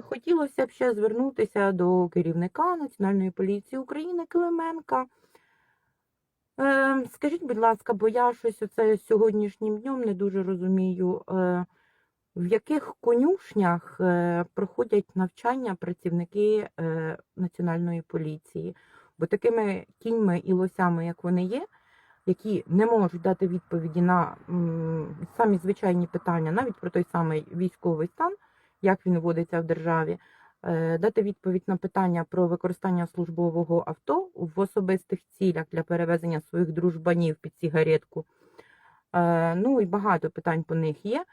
хотілося б ще звернутися до керівника Національної поліції України Клименка. Е, Скажіть, будь ласка, бо я щось оце сьогоднішнім днем не дуже розумію, е, в яких конюшнях е, проходять навчання працівники е, Національної поліції? Бо такими кіньми і лосями, як вони є, які не можуть дати відповіді на м, самі звичайні питання, навіть про той самий військовий стан, як він вводиться в державі, е, дати відповідь на питання про використання службового авто в особистих цілях для перевезення своїх дружбанів під сигаретку. Е, Ну і багато питань по них є.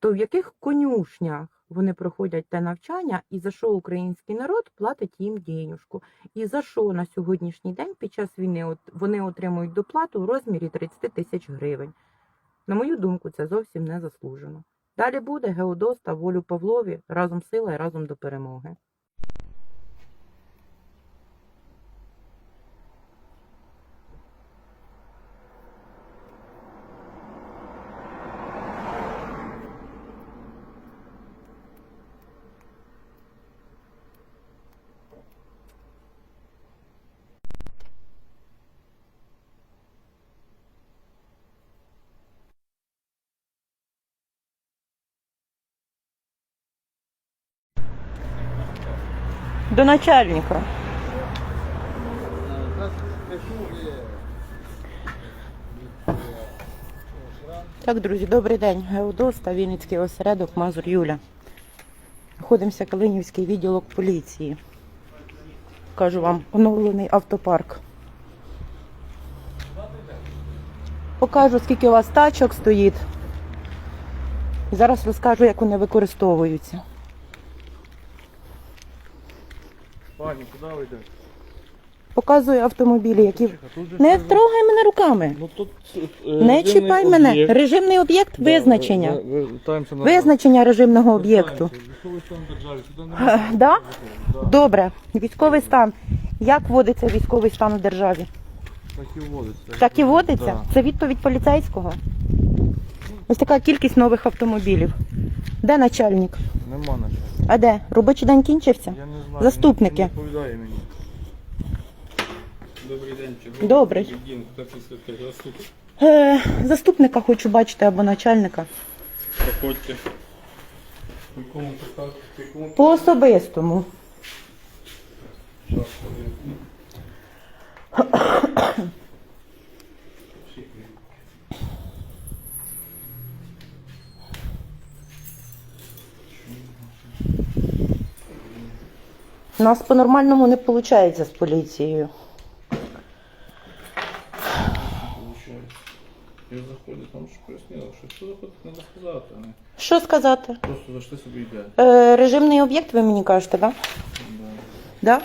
То в яких конюшнях вони проходять те навчання, і за що український народ платить їм денюжку? І за що на сьогоднішній день під час війни вони отримують доплату в розмірі 30 тисяч гривень? На мою думку, це зовсім не заслужено. Далі буде Геодос та волю Павлові разом сила і разом до перемоги. До начальника. Так, друзі, добрий день. Геодос та Вінницький осередок Мазур Юля. Знаходимося Калинівський відділок поліції. Кажу вам, оновлений автопарк. Покажу, скільки у вас тачок стоїть. Зараз розкажу, як вони використовуються. Пані, куди ви йдете? Показую автомобілі, які. Не трогай мене руками. Ну тут е, Не режимний чіпай мене. об'єкт. Режимний об'єкт Да, визначення. ви- ви- вертаємося на Визначення режимного об'єкту. Вертаємося. Військовий стан держави. Сюди не Е, можна. Да, Добре, військовий стан. Як вводиться військовий стан у державі? Так і вводиться. Так і вводиться? Да. Це відповідь поліцейського. Ось така кількість нових автомобілів. Де начальник? Нема на що. А де? Робочий день кінчився? Я не знаю. Заступники. Не відповідає мені. Добрий день, черговий Добрий. відділ Київського суду. Е, заступника хочу бачити або начальника. Проходьте. В якому приказу? В якому По особистому. У нас по-нормальному не виходить з поліцією. Я заходжу, там що пояснила, що що заходити треба сказати, а не Що сказати? просто зайшли собі йде. Е, режимний об'єкт, ви мені кажете, так? Да? Да?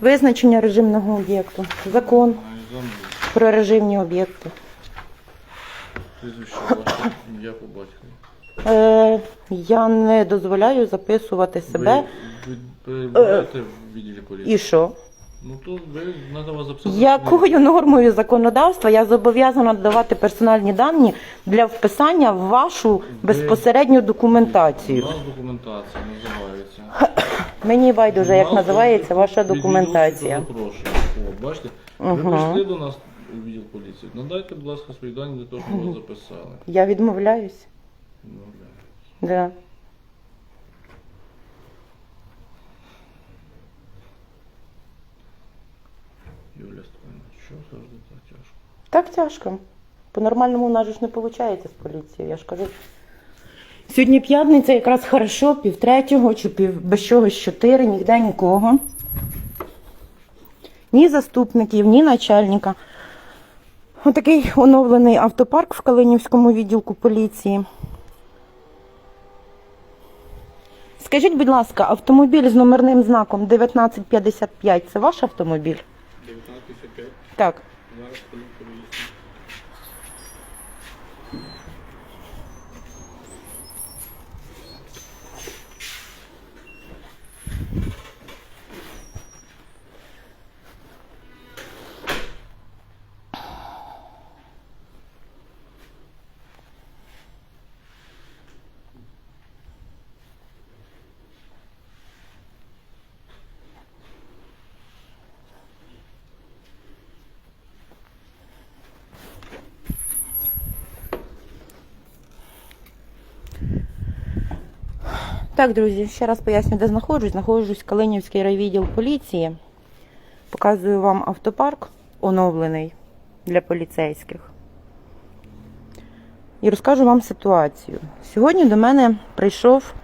Визначення режимного об'єкту. Закон про режимні об'єкти. Прізвище ваше, ім'я по батькові. Е, я не дозволяю записувати себе. Ви, ви перебуваєте в відділі поліції? І що? Ну то ви, треба вас записати. Якою нормою законодавства я зобов'язана давати персональні дані для вписання в вашу безпосередню У документацію? нас документація називається. Мені байдуже, як називається ваша документація. запрошую. О, бачите, ви прийшли до нас у відділ поліції. Надайте, будь ласка, свої дані для того, щоб вас записали. Я відмовляюсь. Ну, бля. Да. Юля Степанівна, що завжди так тяжко? Так тяжко. По-нормальному у нас же ж не виходить з поліцією, я ж кажу. Сьогодні п'ятниця, якраз хорошо, пів третього чи пів без чогось чотири, ніде нікого. Ні заступників, ні начальника. Отакий оновлений автопарк в Калинівському відділку поліції. Скажіть, будь ласка, автомобіль з номерним знаком 1955 це ваш автомобіль? 19.55, Так. зараз коли Так, друзі, ще раз поясню, де знаходжусь. Знаходжусь в Калинівський райвідділ поліції. Показую вам автопарк оновлений для поліцейських. І розкажу вам ситуацію. Сьогодні до мене прийшов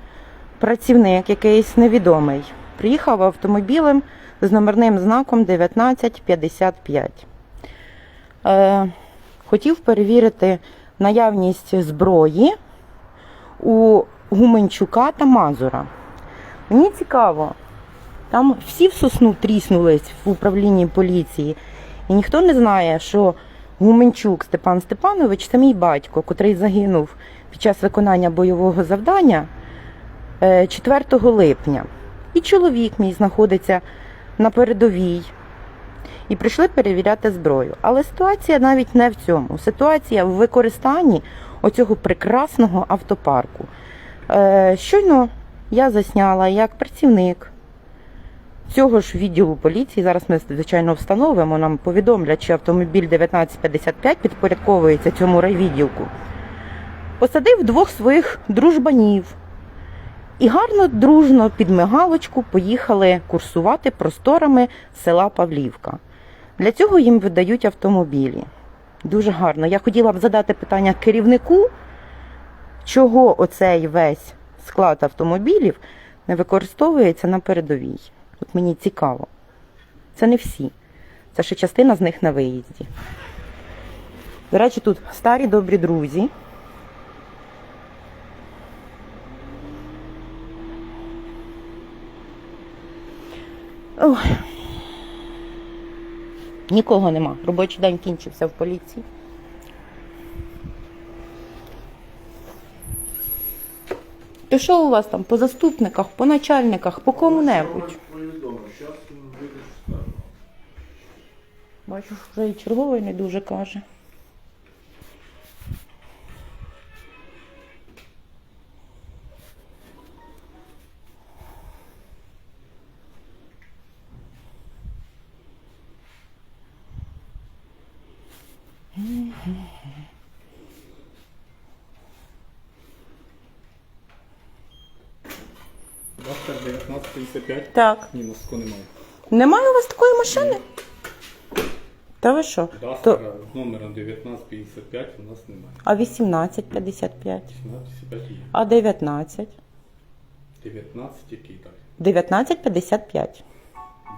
працівник, якийсь невідомий. Приїхав автомобілем з номерним знаком 1955. Е, хотів перевірити наявність зброї у Гуменчука та Мазура. Мені цікаво, там всі в сосну тріснулись в управлінні поліції, і ніхто не знає, що Гуменчук Степан Степанович це мій батько, котрий загинув під час виконання бойового завдання е, 4 липня. І чоловік мій знаходиться на передовій. І прийшли перевіряти зброю. Але ситуація навіть не в цьому. Ситуація в використанні оцього прекрасного автопарку. Е, щойно я засняла як працівник цього ж відділу поліції. Зараз ми, звичайно, встановимо, нам повідомлять, що автомобіль 1955 підпорядковується цьому райвідділку. Посадив двох своїх дружбанів. І гарно, дружно під мигалочку поїхали курсувати просторами села Павлівка. Для цього їм видають автомобілі. Дуже гарно. Я хотіла б задати питання керівнику, чого оцей весь склад автомобілів не використовується на передовій. От мені цікаво. Це не всі. Це ще частина з них на виїзді. До речі, тут старі добрі друзі. Ой. Нікого нема. Робочий день кінчився в поліції. То що у вас там по заступниках, по начальниках, по кому-небудь? Бачу, що вже і черговий не дуже каже. 1955. Так. Ні, носку немає. Немає у вас такої машини? Та ви що? Дастера То... з номером 1955 у нас немає. А 1855? 1955 є. А 19? 19 який так? 1955.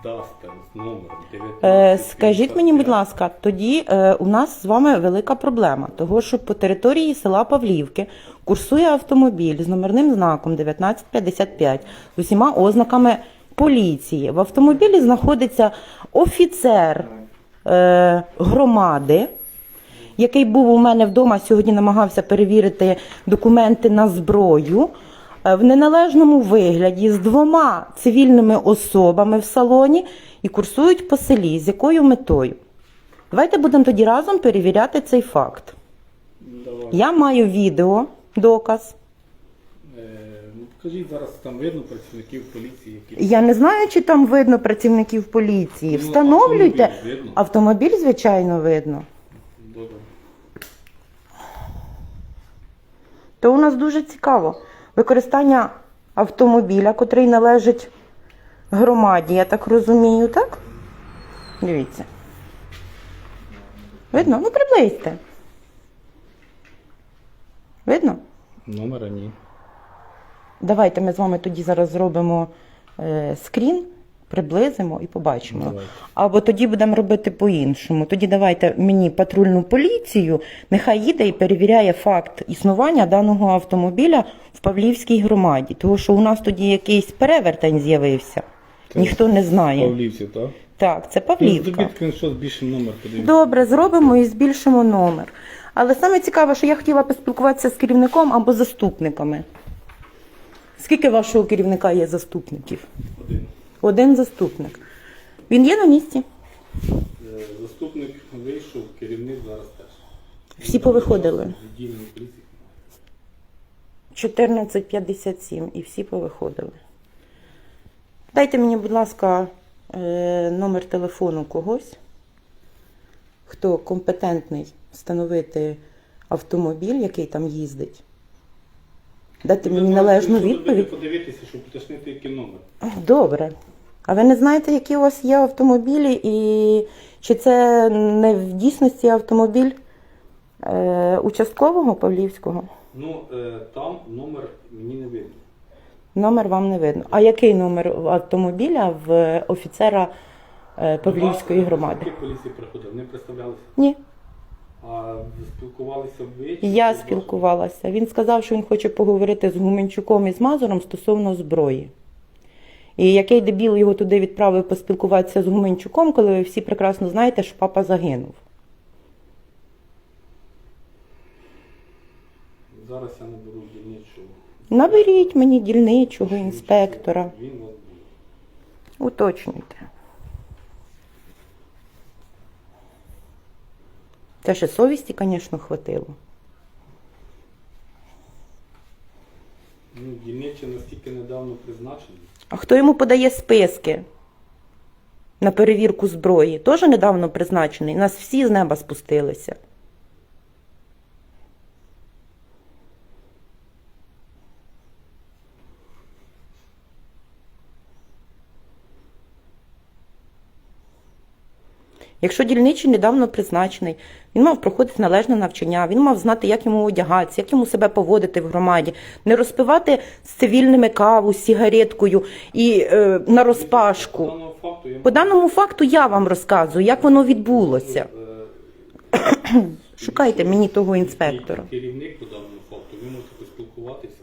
Дастер з номером 1955. Е, скажіть мені, будь ласка, тоді е, у нас з вами велика проблема, того що по території села Павлівки курсує автомобіль з номерним знаком 1955 з усіма ознаками поліції. В автомобілі знаходиться офіцер е, громади, який був у мене вдома сьогодні, намагався перевірити документи на зброю. Е, В неналежному вигляді з двома цивільними особами в салоні і курсують по селі. З якою метою? Давайте будемо тоді разом перевіряти цей факт. Давай. Я маю відео, доказ. Е, ну, Покажіть, зараз там видно працівників поліції, які... Я не знаю, чи там видно працівників поліції. Ну, Встановлюйте. автомобіль видно. Автомобіль, звичайно, видно. Добре. То у нас дуже цікаво. Використання автомобіля, котрий належить громаді, я так розумію, так? Дивіться. Видно? Ну, приблизьте. Видно? Номера ні. Давайте ми з вами тоді зараз зробимо е, скрін, приблизимо і побачимо. Або тоді будемо робити по-іншому. Тоді давайте мені патрульну поліцію, нехай їде і перевіряє факт існування даного автомобіля в Павлівській громаді. Тому що у нас тоді якийсь перевертень з'явився. Це Ніхто не знає. Павлівці, так? Так, це Ну, Павлівка. номер, подивіться. Добре, зробимо і збільшимо номер. Але саме цікаве, що я хотіла поспілкуватися з керівником або заступниками. Скільки вашого керівника є заступників? Один. Один заступник. Він є на місці? Е, Заступник вийшов, керівник зараз теж. Всі повиходили. 14.57 і всі повиходили. Дайте мені, будь ласка, е, номер телефону когось, хто компетентний встановити автомобіль, який там їздить. Дати мені належну відповідь. Подивитися, щоб уточнити, який номер. Добре. А ви не знаєте, які у вас є автомобілі, і чи це не в дійсності автомобіль е, участкового Павлівського? Ну, е, там номер мені не видно. Номер вам не видно. А який номер автомобіля в офіцера е, Павлівської громади? працівники поліції приходили, не представлялися. Ні. А спілкувалися ви? Я спілкувалася. Він сказав, що він хоче поговорити з Гуменчуком і з Мазуром стосовно зброї. І який дебіл його туди відправив поспілкуватися з Гуменчуком, коли ви всі прекрасно знаєте, що папа загинув. Зараз я наберу дільничого. Наберіть мені дільничого інспектора. Він. Уточнюйте. Це ще совісті, звісно, хватило. Ну, дільничий настільки недавно призначений. А хто йому подає списки на перевірку зброї? Теж недавно призначений. Нас всі з неба спустилися. Якщо дільничий недавно призначений, він мав проходити належне навчання, він мав знати, як йому одягатися, як йому себе поводити в громаді, не розпивати з цивільними каву, з сигареткою і е, на розпашку. По даному факту я вам розказую, як воно відбулося. Е, Шукайте мені того інспектора. Керівник по даному факту, ви можете поспілкуватися.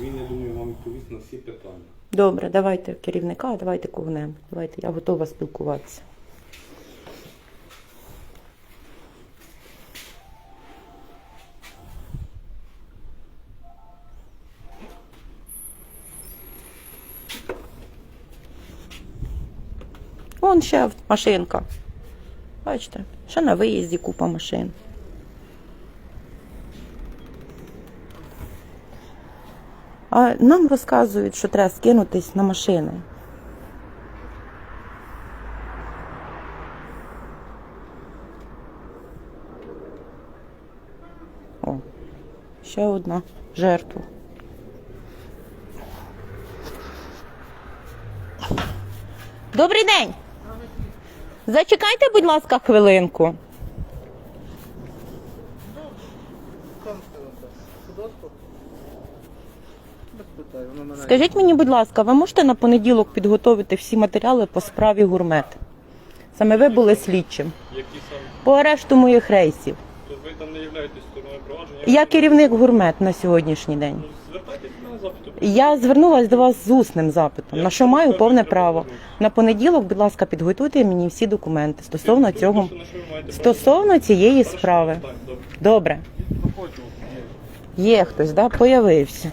Він, я думаю, вам відповість на всі питання. Добре, давайте керівника, давайте кого-небудь. Давайте, я готова спілкуватися. Вон ще машинка. Бачите, ще на виїзді купа машин. А нам розказують, що треба скинутись на машини. О, ще одна жертва. Добрий день. Зачекайте, будь ласка, хвилинку. Скажіть мені, будь ласка, ви можете на понеділок підготовити всі матеріали по справі гурмет? Саме ви були слідчим. По арешту моїх рейсів. То ви там не являєтесь стороною провадження? Я керівник гурмет на сьогоднішній день. Звертайтесь на запиту. Я звернулася до вас з усним запитом, на що маю повне право. На понеділок, будь ласка, підготуйте мені всі документи стосовно цього. Стосовно цієї справи. Добре. Є хтось, да? Появився.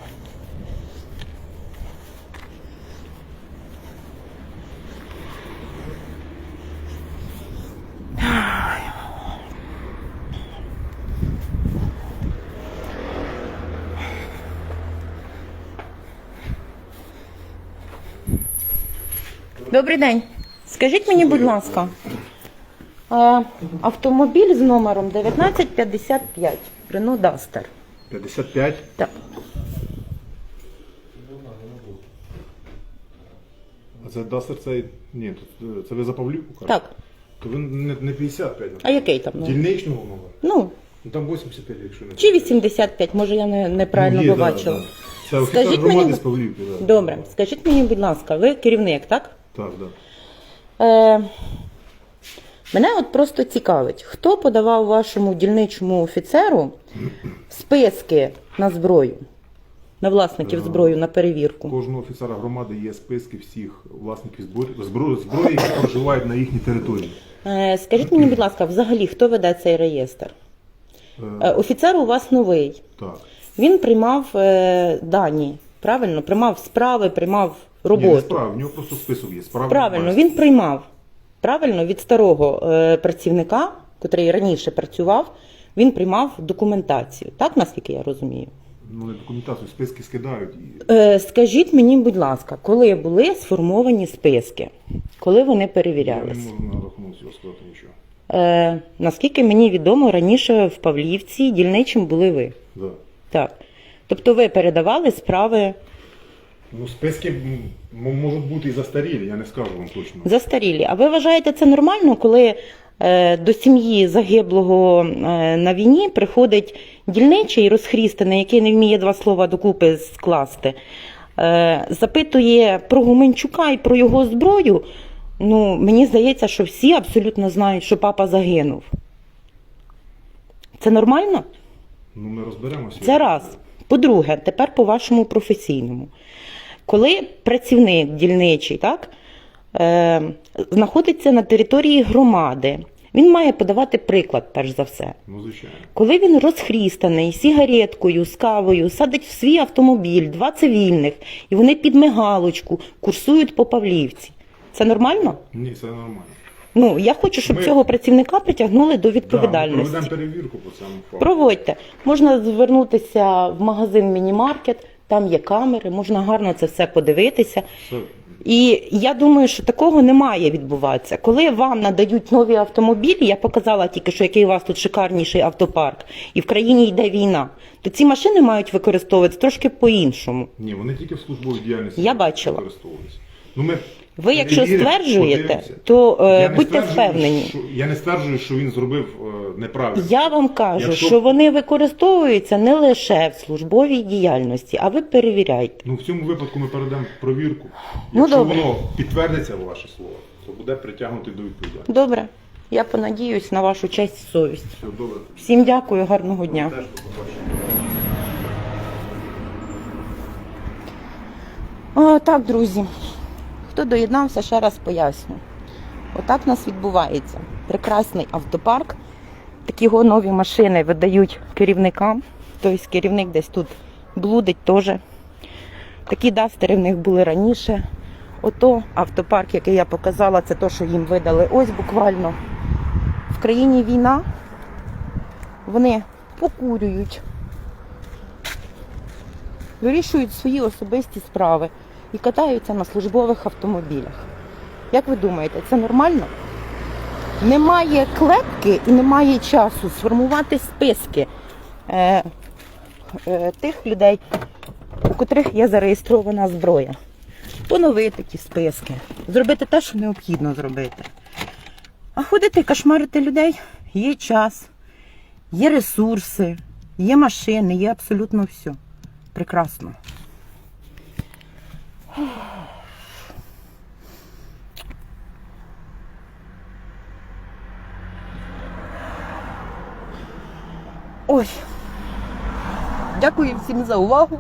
Добрий день. Скажіть мені, будь ласка, автомобіль з номером 1955 Renault Duster. 55? Так. А це Дастер цей. Ні, це ви за Павлівку кажете? Так. То він не, не 55. А який там? номер? Дільничного номер. Ну, Ну там 85, якщо не чи 85, може я не, неправильно Ну, побачила. Да, да. Це офіцер Скажіть громади мені- з Павлівки. Да. Добре, скажіть мені, будь ласка, ви керівник, так? Так, так. Е, мене от просто цікавить, хто подавав вашому дільничому офіцеру списки на зброю, на власників зброї, на перевірку? Кожного офіцера громади є списки всіх власників зброї, які проживають на їхній території. Е, скажіть мені, будь ласка, взагалі, хто веде цей реєстр? Е, Е, офіцер у вас новий. так. Він приймав е, дані, правильно? Приймав справи, приймав Ні, не роботу. справа, в нього просто список є. Справа Правильно, він приймав. Правильно, від старого е, працівника, котрий раніше працював, він приймав документацію. Так, наскільки я розумію? Ну, не документацію, списки скидають. І... Е, скажіть мені, будь ласка, коли були сформовані списки? Коли вони Я не перевірялись? можу на рахунок цього сказати нічого. Е, наскільки мені відомо, раніше в Павлівці дільничим були ви. Да. Так. Тобто ви передавали справи Ну, списки м, м, можуть бути і застарілі, я не скажу вам точно. застарілі. А ви вважаєте це нормально, коли е, до сім'ї загиблого е, на війні приходить дільничий розхрістаний, який не вміє два слова докупи скласти, е, запитує про Гуменчука і про його зброю? Ну, мені здається, що всі абсолютно знають, що папа загинув. Це нормально? Ну, ми розберемося. Це раз. По-друге, тепер по вашому професійному. Коли працівник дільничий так, е, знаходиться на території громади, він має подавати приклад, перш за все. Ну, звичайно. Коли він розхрістаний сігареткою, з кавою, садить в свій автомобіль два цивільних, і вони під мигалочку курсують по Павлівці. Це нормально? Ні, це нормально. Ну, я хочу, щоб Ми- цього працівника притягнули до Да, ми відповідальності. проведемо перевірку по цьому факту. Проводьте. Можна звернутися в магазин Мінімаркет, там є камери, можна гарно це все подивитися. І я думаю, що такого не має відбуватися. Коли вам надають нові автомобілі, я показала тільки, що який у вас тут шикарніший автопарк, і в країні йде війна, то ці машини мають використовуватися трошки по-іншому. Ні, вони тільки в службовій діяльності Я бачила. використовуються. Ну, ми Ви, якщо стверджуєте, подивимося. то е, будьте впевнені. Що, я не стверджую, що він зробив е, неправильно. Я вам кажу, Якщо- що вони використовуються не лише в службовій діяльності, а ви перевіряйте. Ну, в цьому випадку ми передамо провірку. Ну, Якщо добре. воно підтвердиться ваше слово, то буде притягнути до відповідальності. Добре, я понадіюсь на вашу честь і совість. Все добре. Всім дякую, гарного дня. Теж до побачення. О, так, друзі. Хто доєднався, ще раз поясню. Отак у нас відбувається. Прекрасний автопарк. Такі нові машини видають керівникам. Тобто керівник десь тут блудить теж. Такі дастери в них були раніше. Ото автопарк, який я показала, це те, що їм видали ось буквально. В країні війна. Вони покурюють, вирішують свої особисті справи і катаються на службових автомобілях. Як ви думаєте, це нормально? Немає клепки і немає часу сформувати списки е, е, тих людей, у котрих є зареєстрована зброя. Поновити ті списки, зробити те, що необхідно зробити. А ходити кошмарити людей є час, є ресурси, є машини, є абсолютно все. Прекрасно. Ой. Дякую всім за увагу.